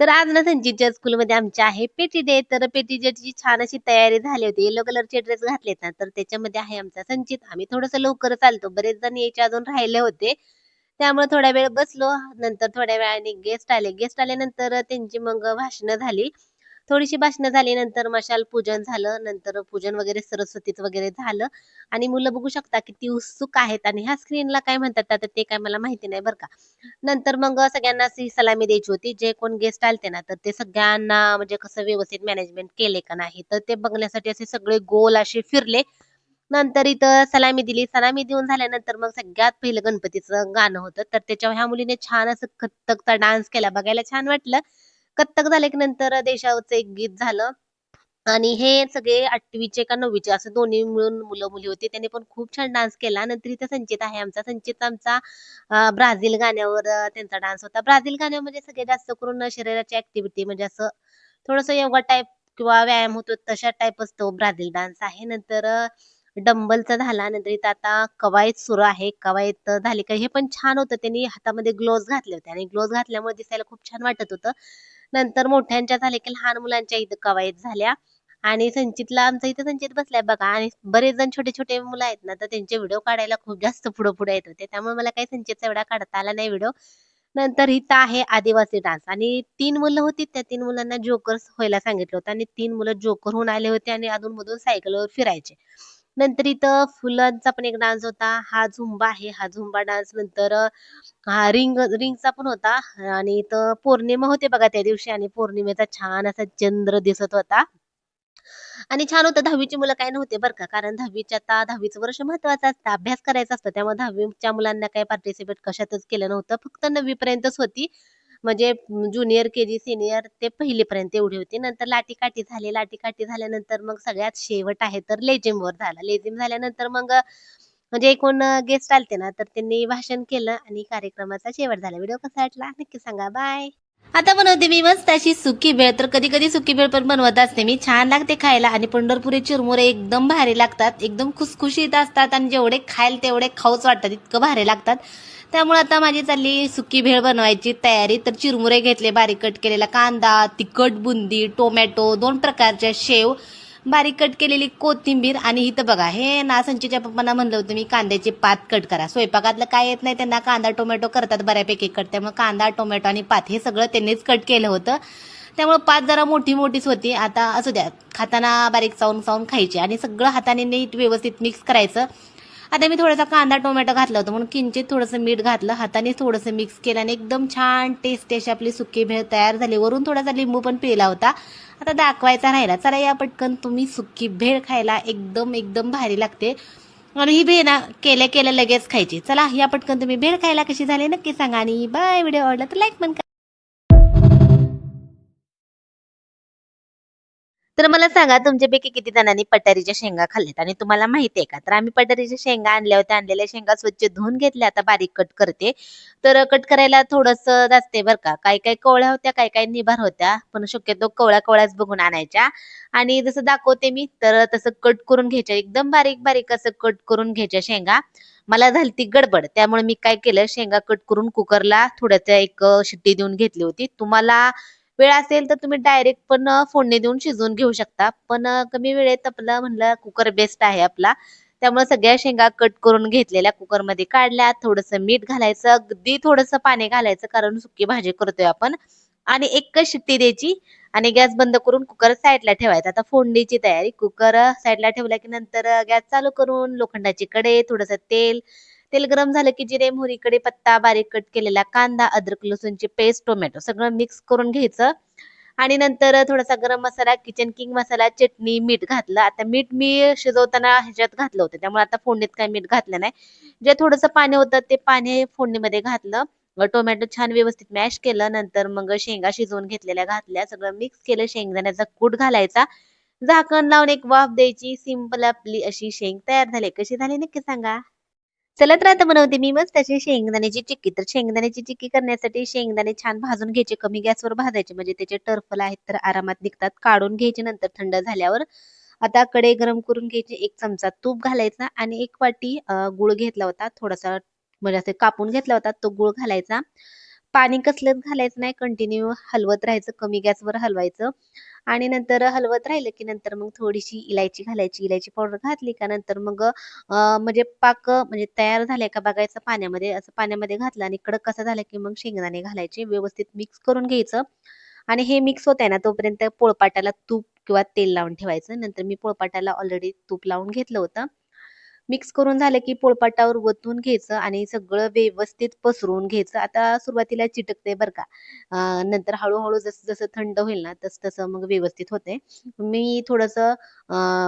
तर आज ना संचितच्या स्कूलमध्ये आमच्या आहे पेटी डे तर पेटी डेची छान अशी तयारी झाली होती. येलो कलरचे ड्रेस घातलेत ना तर त्याच्यामध्ये आहे आमचा संचित. आम्ही थोडस लवकर चालतो. बरेच जण यायचे अजून राहिले होते. त्यामुळे थोड्या वेळ बसलो. नंतर थोड्या वेळाने गेस्ट आले. गेस्ट आल्यानंतर त्यांची मग भाषणं झाली. थोडीशी भाषणं झाली नंतर मशाल पूजन झालं नंतर पूजन वगैरे सरस्वतीचं वगैरे झालं. आणि मुलं बघू शकता किती उत्सुक आहेत आणि ह्या स्क्रीनला काय म्हणतात आता ते काय मला माहिती नाही बरं का. नंतर मग सगळ्यांना ही सलामी द्यायची होती. जे कोण गेस्ट आलते ना तर ते सगळ्यांना म्हणजे कसं व्यवस्थित मॅनेजमेंट केले का नाही तर ते बघण्यासाठी असे सगळे गोल असे फिरले. नंतर इथं सलामी दिली. सलामी देऊन झाल्यानंतर मग सगळ्यात पहिलं गणपतीचं गाणं होतं. तर त्याच्यावर ह्या मुलीने छान असं कथ्थकचा डान्स केला. बघायला छान वाटलं. कथ्थक झाले की नंतर देशावरचं एक गीत झालं. आणि हे सगळे आठवीचे का नववीचे असं दोन्ही मिळून मुलं मुली होती. त्यांनी पण खूप छान डान्स केला. नंतर इथं संचित आहे आमचा. संचित आमचा ब्राझील गाण्यावर त्यांचा डान्स होता. ब्राझील गाण्यामध्ये सगळे जास्त करून शरीराची ऍक्टिव्हिटी म्हणजे असं थोडस योगा टाईप किंवा व्यायाम होतो तशा टाईपच तो ब्राझील डान्स आहे. नंतर डंबलचा झाला. नंतर इथं आता कवायत सुरू आहे. कवायत झाली का हे पण छान होतं. त्यांनी हातामध्ये ग्लोव्ह घातले होते. आणि ग्लोव्ह घातल्यामुळे दिसायला खूप छान वाटत होतं. नंतर मोठ्यांच्या झाल्या की लहान मुलांच्या इथं कवायत झाल्या. आणि संचितला आमच्या इथं संचित बसलाय बघा. आणि बरेच जण छोटे छोटे मुलं आहेत ना तर त्यांचे व्हिडिओ काढायला खूप जास्त पुढे पुढे येत होते. त्यामुळे मला काही संचितचा एवढा काढता आला नाही व्हिडिओ. नंतर इथं आहे आदिवासी डान्स. आणि तीन मुलं होती त्या तीन मुलांना जोकर व्हायला सांगितलं होतं. आणि तीन मुलं जोकर होऊन आले होते आणि अधूनमधून सायकलवर फिरायचे. नंतर इथं फुलांचा पण एक डान्स होता. हा झुंबा आहे. हा झुंबा डान्स नंतर हा रिंग रिंगचा पण होता. आणि इथं पौर्णिमा होते बघा त्या दिवशी. आणि पौर्णिमेचा छान असा चंद्र दिसत होता. आणि छान होतं. दहावीची मुलं काय नव्हते बरं का. कारण दहावीच्या आता दहावीचं वर्ष महत्वाचं असतं. अभ्यास करायचा असतं. त्यामुळे दहावीच्या मुलांना काही पार्टिसिपेट कशातच केलं नव्हतं. फक्त नववीपर्यंतच होती. म्हणजे ज्युनियर के जी सिनियर ते पहिलीपर्यंत एवढी होती. नंतर लाटीकाठी झाली. लाटीकाठी झाल्यानंतर मग सगळ्यात शेवट आहे तर लेझिमवर झाला. लेझिम झाल्यानंतर मग म्हणजे एकूण गेस्ट आलते ना तर त्यांनी भाषण केलं आणि कार्यक्रमाचा शेवट झाला. व्हिडिओ कसा वाटला? नक्की सांगा. बाय आता बनवते मी मस्त अशी सुकी भेळ. तर कधी कधी सुकी भेळ पण बनवत असते मी. छान लागते खायला आणि पंढरपुरी चिरमुरे एकदम भारी लागतात. एकदम खुसखुशीत असतात आणि जेवढे खायला तेवढे खाऊच वाटतात. इतकं भारी लागतात. त्यामुळे आता माझी चालली सुकी भेळ बनवायची तयारी. तर चिरमुरे घेतले बारीक कट केलेला कांदा तिखट बुंदी टोमॅटो दोन प्रकारच्या शेव बारीक कट केलेली कोथिंबीर आणि इथं बघा हे ना संचीच्या पप्पांना म्हणलं होतं मी कांद्याचे पात कट करा. स्वयंपाकातलं काय येत नाही त्यांना कांदा टोमॅटो करतात बऱ्यापैकी कट. त्यामुळे कांदा टोमॅटो आणि पात हे सगळं त्यांनीच कट केलं होतं. त्यामुळे पात जरा मोठी मोठीच होती. आता असू द्या खाताना बारीक चावून चावून खायची आणि सगळं हाताने नीट व्यवस्थित मिक्स करायचं. आता मी थोडासा कांदा टोमॅटो घातला होता म्हणून किंचित थोडंसं मीठ घातलं हाताने थोडंसं मिक्स केलं आणि एकदम छान टेस्टी अशी आपली सुकी भेळ तयार झाली. वरून थोडासा लिंबू पण पिला होता. आता दाखवायचा राहिला. चला या पटकन तुम्ही सुकी भेळ खायला एकदम एकदम भारी लागते. आणि ही भेळ ना केल्या केल्या लगेच खायची. चला या पटकन तुम्ही भेळ खायला कशी झाली नक्की सांगा आणि बाय व्हिडिओ आवडला तर लाईक पण तर मला सांगा तुमच्यापैकी किती जणांनी पटारीच्या शेंगा खाल्ल्यात? आणि तुम्हाला माहिती आहे का? तर आम्ही पटारीच्या शेंगा आणल्या होत्या. आणलेल्या शेंगा स्वच्छ धुवून घेतल्या. आता बारीक कट करते. तर कट करायला थोडस जास्त बर का. काही काही कोवळ्या होत्या काही काही निभार होत्या. पण शक्यतो कोवळ्या कोवळ्याच बघून आणायच्या. आणि जसं दाखवते मी तर तसं कट करून घ्यायच्या. एकदम बारीक बारीक असं कट करून घ्यायच्या शेंगा. मला झाली ती गडबड. त्यामुळे मी काय केलं शेंगा कट करून कुकरला थोड्याच्या एक शिट्टी देऊन घेतली होती. तुम्हाला वेळ असेल तर तुम्ही डायरेक्ट पण फोडणी देऊन शिजवून घेऊ शकता. पण कमी वेळेत आपलं म्हणलं कुकर बेस्ट आहे आपला. त्यामुळे सगळ्या शेंगा कट करून घेतलेल्या कुकरमध्ये काढल्या थोडंसं मीठ घालायचं अगदी थोडंसं पाणी घालायचं कारण सुकी भाजी करतोय आपण. आणि एकच शिट्टी द्यायची आणि गॅस बंद करून कुकर साईडला ठेवायचा. आता फोडणीची तयारी कुकर साईडला ठेवला की नंतर गॅस चालू करून लोखंडाची कडे थोडंसं तेल तेल गरम झालं की जिरे मोहरीकडे पत्ता बारीक कट केलेला कांदा अद्रक लसूणची पेस्ट टोमॅटो सगळं मिक्स करून घ्यायचं. आणि नंतर थोडासा गरम मसाला किचन किंग मसाला चटणी मीठ घातलं. आता मीठ मी शिजवताना ह्याच्यात घातलं होतं. त्यामुळे आता फोडणीत काय मीठ घातलं नाही. जे थोडंसं पाणी होतं ते पाणी फोडणीमध्ये घातलं. टोमॅटो छान व्यवस्थित मॅश केलं. नंतर मग शेंगा शिजवून घेतलेल्या घातल्या. सगळं मिक्स केलं. शेंगदाण्याचा कूट घालायचा. झाकण लावून एक वाफ द्यायची. सिंपल आपली अशी शेंग तयार झाली. कशी झाली? नक्की सांगा. चला तर आता बनवते मी मस्त. अशी शेंगदाण्याची चिक्की. तर शेंगदाण्याची चिक्की करण्यासाठी शेंगदाणे छान भाजून घ्यायचे. कमी गॅसवर भाजायचे. म्हणजे त्याचे टर्फल आहेत तर आरामात निघतात. काढून घ्यायचे नंतर थंड झाल्यावर. आता कढई गरम करून घ्यायची. एक चमचा तूप घालायचा आणि एक वाटी गुळ घेतला होता. थोडासा म्हणजे असे कापून घेतला होता. तो गुळ घालायचा. पाणी कसलंच घालायचं नाही कंटिन्यू हलवत राहायचं कमी गॅसवर हलवायचं. आणि नंतर हलवत राहिलं की नंतर मग थोडीशी इलायची घालायची इलायची पावडर घातली का नंतर मग म्हणजे पाक म्हणजे तयार झालाय का बघायचं पाण्यामध्ये असं पाण्यामध्ये घातलं आणि कडक कसं झालं की मग शेंगदाणे घालायचे व्यवस्थित मिक्स करून घ्यायचं. आणि हे मिक्स होत आहे ना तोपर्यंत पोळपाटाला तूप किंवा तेल लावून ठेवायचं. नंतर मी पोळपाटाला ऑलरेडी तूप लावून घेतलं होतं. मिक्स करून झालं की पोळपाटावर वतून घ्यायचं आणि सगळं व्यवस्थित पसरवून घ्यायचं. आता सुरुवातीला चिटकते बरं का. नंतर हळूहळू जसं जसं थंड होईल ना तसं तसं मग व्यवस्थित होते मी थोडंसं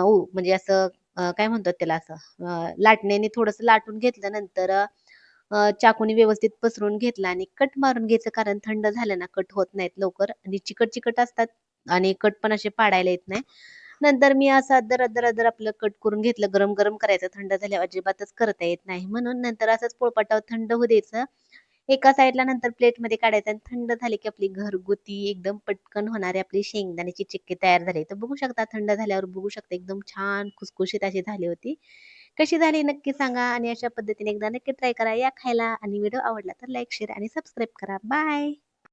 उ म्हणजे असं काय म्हणतात त्याला असं लाटण्याने थोडंसं लाटून घेतलं नंतर चाकूने व्यवस्थित पसरून घेतलं आणि कट मारून घ्यायचं कारण थंड झालं ना कट होत नाहीत लवकर. आणि चिकट चिकट असतात आणि कट पण असे पाडायला येत नाही. नंतर मी असं अद्दर अद्दर अदर आपलं कट करून घेतलं गरम गरम करायचं थंड झाल्यावर अजिबातच करता येत नाही. म्हणून नंतर असंच पोळपाटावर थंड होऊ द्यायचं. एका साईडला नंतर प्लेटमध्ये काढायचं आणि थंड झाले की आपली घरगुती एकदम पटकन होणारी आपली शेंगदाण्याची चिक्की तयार झाली. तर बघू शकता थंड झाल्यावर बघू शकता एकदम छान खुसखुशीत अशी झाली होती. कशी झाली नक्की सांगा आणि अशा पद्धतीने एकदा नक्की ट्राय करा. या खायला आणि व्हिडिओ आवडला तर लाईक शेअर आणि सबस्क्राईब करा. बाय